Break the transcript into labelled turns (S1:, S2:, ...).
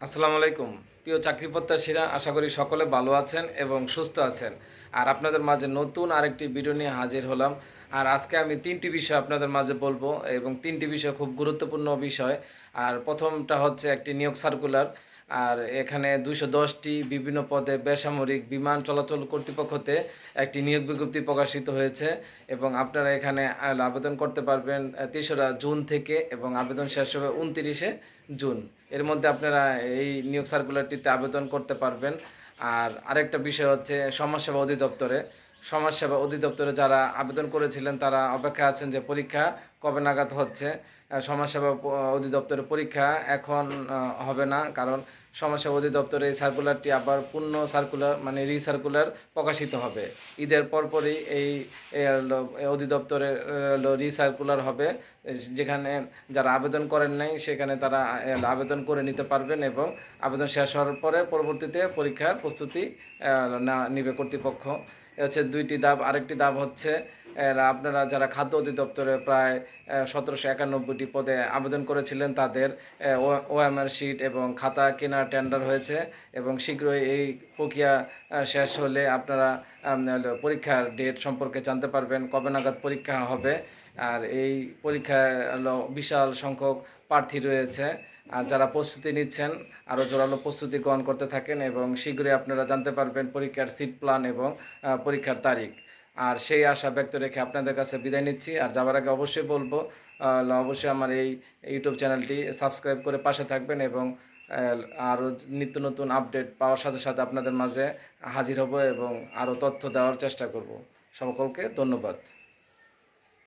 S1: আসসালামু আলাইকুম। প্রিয় চাকরি প্রত্যাশীরা, আশা করি সকলে ভালো আছেন এবং সুস্থ আছেন। আর আপনাদের মাঝে নতুন আরেকটি ভিডিও নিয়ে হাজির হলাম। আর আজকে আমি তিনটি বিষয় আপনাদের মাঝে বলব এবং তিনটি বিষয় খুব গুরুত্বপূর্ণ বিষয়। আর প্রথমটা হচ্ছে একটি নিয়োগ সার্কুলার আর এখানে দুইশো দশটি বিভিন্ন পদে বেসামরিক বিমান চলাচল কর্তৃপক্ষতে একটি নিয়োগ বিজ্ঞপ্তি প্রকাশিত হয়েছে এবং আপনারা এখানে আবেদন করতে পারবেন তেসরা জুন থেকে এবং আবেদন শেষ হবে উনতিরিশে জুন। এর মধ্যে আপনারা এই নিয়োগ সার্কুলারটিতে আবেদন করতে পারবেন। আর আরেকটা বিষয় হচ্ছে সমাজসেবা অধিদপ্তরে। সমাজসেবা অধিদপ্তরে যারা আবেদন করেছিলেন, তারা অপেক্ষা আছেন যে পরীক্ষা কবে নাগাদ হচ্ছে। সমাজসেবা অধিদপ্তরের পরীক্ষা এখন হবে না কারণ সমাজসেবা অধিদপ্তরে এই সার্কুলারটি আবার পূর্ণ সার্কুলার মানে রিসার্কুলার প্রকাশিত হবে। ঈদের পরপরই এই অধিদপ্তরের রিসার্কুলার হবে। যেখানে যারা আবেদন করেন নাই, সেখানে তারা আবেদন করে নিতে পারবেন এবং আবেদন শেষ হওয়ার পরে পরবর্তীতে পরীক্ষার প্রস্তুতি না, নিবে কর্তৃপক্ষ। হচ্ছে দুইটি ধাপ আরেকটি ধাপ হচ্ছে আপনারা যারা খাদ্য অধিদপ্তরে প্রায় সতেরোশো একানব্বইটি পদে আবেদন করেছিলেন তাদের ওএমআর শিট এবং খাতা কেনার টেন্ডার হয়েছে এবং শীঘ্রই এই প্রক্রিয়া শেষ হলে আপনারা পরীক্ষার ডেট সম্পর্কে জানতে পারবেন কবে নাগাদ পরীক্ষা হবে। আর এই পরীক্ষায় বিশাল সংখ্যক প্রার্থী রয়েছে। আর যারা প্রস্তুতি নিচ্ছেন আরও জোরালো প্রস্তুতি গ্রহণ করতে থাকেন এবং শীঘ্রই আপনারা জানতে পারবেন পরীক্ষার সিট প্ল্যান এবং পরীক্ষার তারিখ। আর সেই আশা ব্যক্ত রেখে আপনাদের কাছে বিদায় নিচ্ছি। আর যাবার আগে অবশ্যই বলব অবশ্যই আমার এই ইউটিউব চ্যানেলটি সাবস্ক্রাইব করে পাশে থাকবেন এবং আরও নিত্য নতুন আপডেট পাওয়ার সাথে সাথে আপনাদের মাঝে হাজির হব এবং আরও তথ্য দেওয়ার চেষ্টা করব। সকলকে ধন্যবাদ।